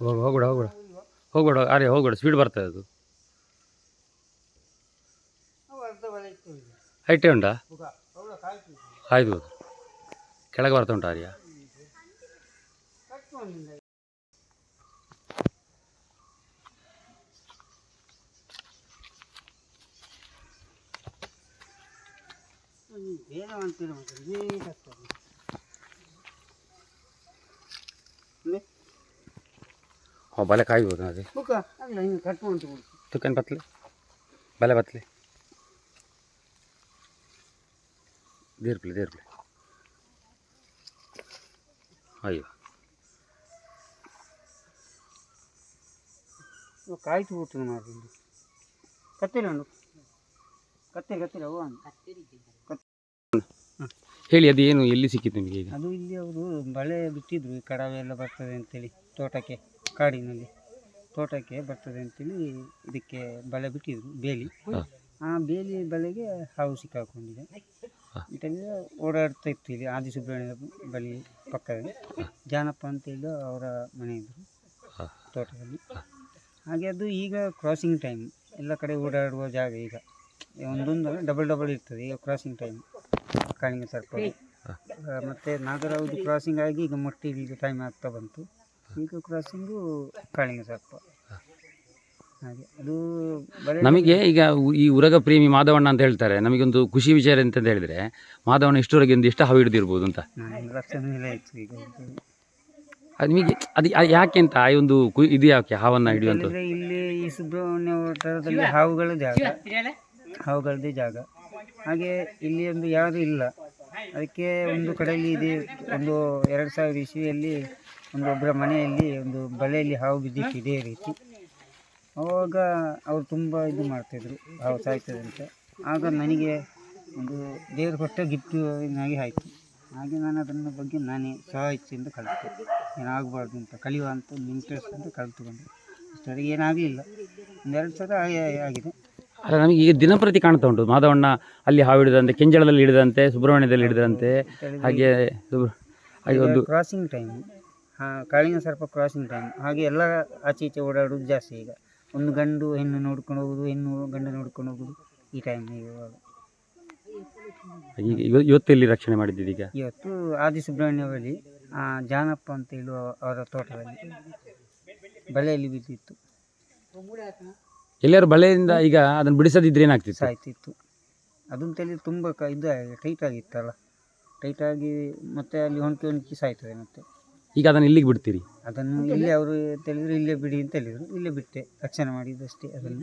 ಹೋಗ್ ಹೋಗ್ಬೇಡ ಹೋಗ್ಬೇಡ. ಹೋಗ್ಬೇಡ ಅರೆ ಹೋಗ್ಬೇಡ ಸ್ಪೀಡ್ ಬರ್ತದೆ ಅದು ಹೈಟೇ ಉಂಟಾ? ಆಯ್ತು ಕೆಳಗೆ ಬರ್ತಾ ಉಂಟಾ ಆರ್ಯ? ಏನು ಅಂತೀರ ಮತ್ತೆ ಇದೇ ಕಷ್ಟ ಹೋ ಬಲೆ ಕಾಯ್ಬೋದು ಅದೇ ಬುಕ್ಕ ಅಲ್ಲ ಹಿಂಗೆ ಕಟ್ಕೊಂಡು ಕೊಡು. ತುಕ್ಕನ್ ಬತ್ಲೆ? ಬಲೆ ಬತ್ಲೆ? ದೀರ್ಪ್ಲೆ ದೀರ್ಪ್ಲೆ ಅಯ್ಯೋ. ಕಾಯ್ತು ಮಾಡಿ ಕತ್ತಿರ ಉಂಟು ಕತ್ತಿರ ಕತ್ತಿರ ಅವು ಹೇಳಿ ಅದು ಏನು ಎಲ್ಲಿ ಸಿಕ್ಕಿತ್ತು ನಿಮಗೆ ಅದು ಇಲ್ಲಿ ಅವರು ಬಳೆ ಬಿಟ್ಟಿದ್ರು ಈ ಕಡವೆ ಎಲ್ಲ ಬರ್ತದೆ ಅಂತೇಳಿ ತೋಟಕ್ಕೆ. ಕಾಡಿನಲ್ಲಿ ತೋಟಕ್ಕೆ ಬರ್ತದೆ ಅಂತೇಳಿ ಇದಕ್ಕೆ ಬಲೆ ಬಿಟ್ಟಿದ್ರು ಬೇಲಿ. ಆ ಬೇಲಿ ಬಲೆಗೆ ಹಾವು ಸಿಕ್ಕಾಕೊಂಡಿದೆ. ಇದೆಲ್ಲ ಓಡಾಡ್ತಾ ಇತ್ತು ಇಲ್ಲಿ ಆದಿ ಸುಬ್ರಹ್ಮಣ್ಯ ಬಳಿ ಪಕ್ಕದಲ್ಲಿ. ಜಾನಪ್ಪ ಅಂತೇಳಿ ಅವರ ಮನೆ ಇದ್ದರು. ತೋಟದಲ್ಲಿ. ಹಾಗೆ ಅದು ಈಗ ಕ್ರಾಸಿಂಗ್ ಟೈಮ್ ಎಲ್ಲ ಕಡೆ ಓಡಾಡುವ ಜಾಗ ಈಗ. ಒಂದೊಂದು ಡಬಲ್ ಡಬಲ್ ಇರ್ತದೆ ಈಗ ಕ್ರಾಸಿಂಗ್ ಟೈಮ್ ಕಾಳಿಂಗ ಸರ್ಪ. ಮತ್ತು ನಾಗರಾವತಿ ಕ್ರಾಸಿಂಗ್ ಆಗಿ ಈಗ ಮೊಟ್ಟೆ ಈಗ ಟೈಮ್ ಆಗ್ತಾ ಬಂತು. ಈಗ ಕ್ರಾಸಿಂಗು ಕಾಳಿಂಗ ಸರ್ಪ ಹಾಗೆ ಅದು ನಮಗೆ ಈಗ ಉ- ಈ ಉರಗ ಪ್ರೇಮಿ ಮಾಧವಣ್ಣ ಅಂತ ಹೇಳ್ತಾರೆ. ನಮಗೊಂದು ಖುಷಿ ವಿಚಾರ ಅಂತ ಹೇಳಿದ್ರೆ ಮಾಧವಣ್ಣ ಇಷ್ಟರವರೆಗೆ ಒಂದು ಇಷ್ಟು ಹಾವು ಹಿಡಿದಿರ್ಬೋದು ಅಂತ. ಈಗ ಅದು ನಿಮಗೆ ಅದು ಯಾ- ಯಾಕೆ ಅಂತ ಆ ಒಂದು ಕು- ಇದು ಯಾಕೆ ಹಾವನ್ನು ಹಿಡಿಯುವಂಥ ಹೇಳಿದ್ರೆ ಇಲ್ಲಿ ಈ ಸುಬ್ರಹ್ಮಣ್ಯ ವಠಾರದಲ್ಲಿ ಹಾವುಗಳ ಜಾಗ. ಹಾವುಗಳದ್ದೇ ಜಾಗ. ಹಾಗೆ ಇಲ್ಲಿ ಒಂದು ಯಾರು ಇಲ್ಲ. ಅದಕ್ಕೆ ಒಂದು ಕಡೆಯಲ್ಲಿ ಇದೆ, ಒಂದು ಎರಡು ಸಾವಿರ ಇಸ್ವಿಯಲ್ಲಿ ಒಂದು ಒಬ್ಬರ ಮನೆಯಲ್ಲಿ ಒಂದು ಬಳೆಯಲ್ಲಿ ಹಾವು ಬಿದ್ದಿತ್ತು ಇದೇ ರೀತಿ. ಆವಾಗ ಅವರು ತುಂಬ ಇದು ಮಾಡ್ತಿದ್ರು, ಹಾವು ಸಾಯ್ತದೆ ಅಂತ ಆಗ ನನಗೆ ಒಂದು ದೇವರು ಕೊಟ್ಟ ಗಿಫ್ಟಿನಾಗಿ ಆಯಿತು. ಹಾಗೆ ನಾನು ಅದನ್ನ ಬಗ್ಗೆ ನಾನೇ ಸಹ ಇಚ್ಛೆಯಿಂದ ಕಲಿತೆ. ಏನಾಗಬಾರ್ದು ಅಂತ, ಕಲಿಯುವ ಅಂತ, ಒಂದು ಇಂಟ್ರೆಸ್ಟ್ ಅಂತ ಕಲಿತುಕೊಂಡೆ. ಅಷ್ಟವರೆಗೆ ಏನಾಗಲಿಲ್ಲ. ಒಂದೆರಡು ಸಲ ಆಗಿ- ಆಗಿದೆ. ಅಲ್ಲ ನಮಗೆ ಈಗ ದಿನಪ್ರತಿ ಕಾಣ್ತಾ ಉಂಟು. ಮಾಧವಣ್ಣ ಅಲ್ಲಿ ಹಾವು ಹಿಡಿದಂತೆ ಕೆಂಜಳದಲ್ಲಿ ಹಿಡಿದಂತೆ ಸುಬ್ರಹ್ಮಣ್ಯದಲ್ಲಿ ಹಿಡಿದಂತೆ ಹಾಗೆ ಹಾಗೆ ಒಂದು ಕ್ರಾಸಿಂಗ್ ಟೈಮ್ ಕಾಳಿನ ಸರ್ಪ ಕ್ರಾಸಿಂಗ್ ಟೈಮ್ ಹಾಗೆ ಎಲ್ಲ ಆಚೆ ಈಚೆ ಓಡಾಡೋದು ಜಾಸ್ತಿ ಈಗ. ಒಂದು ಗಂಡು ಹೆಣ್ಣು ನೋಡ್ಕೊಂಡು ಹೋಗುದು ಹೆಣ್ಣು ಗಂಡು ನೋಡ್ಕೊಂಡು ಹೋಗುದು ಈ ಟೈಮ್ ಇವಾಗ. ಈಗ ಇವ- ಇವತ್ತು ಎಲ್ಲಿ ರಕ್ಷಣೆ ಮಾಡಿದ್ದೀರಿ ಈಗ? ಇವತ್ತು ಆದಿ ಸುಬ್ರಹ್ಮಣ್ಯ ಬಳಿ ಆ, ಜಾನಪ್ಪ ಅಂತ ಹೇಳುವ ಅವರ ತೋಟದಲ್ಲಿ. ಬಲೆಯಲ್ಲಿ ಬಿದ್ದಿತ್ತು. ಎಲ್ಲರೂ ಬಳೆಯಿಂದ ಈಗ ಅದನ್ನು ಬಿಡಿಸದಿದ್ರೆ ಏನಾಗ್ತಿತ್ತು? ಸಾಯ್ತಿತ್ತು. ಅದನ್ನ ತಲೆ ತುಂಬ ಕ ಇದು ಟೈಟ್ ಆಗಿತ್ತಲ್ಲ. ಟೈಟ್ ಆಗಿ ಮತ್ತೆ ಅಲ್ಲಿ ಹೊಣಕಿ ಹೊಣಕಿ ಸಾಯ್ತದೆ ಮತ್ತೆ. ಈಗ ಅದನ್ನು ಇಲ್ಲಿಗೆ ಬಿಡ್ತೀರಿ? ಅದನ್ನು ಇಲ್ಲಿ ಅವರು ತಿಳಿದ್ರು ಇಲ್ಲೇ ಬಿಡಿ ಅಂತ ಹೇಳಿದರು. ಇಲ್ಲೇ ಬಿಟ್ಟೆ. ರಕ್ಷಣೆ ಮಾಡಿದ್ದಷ್ಟೇ ಅದನ್ನು.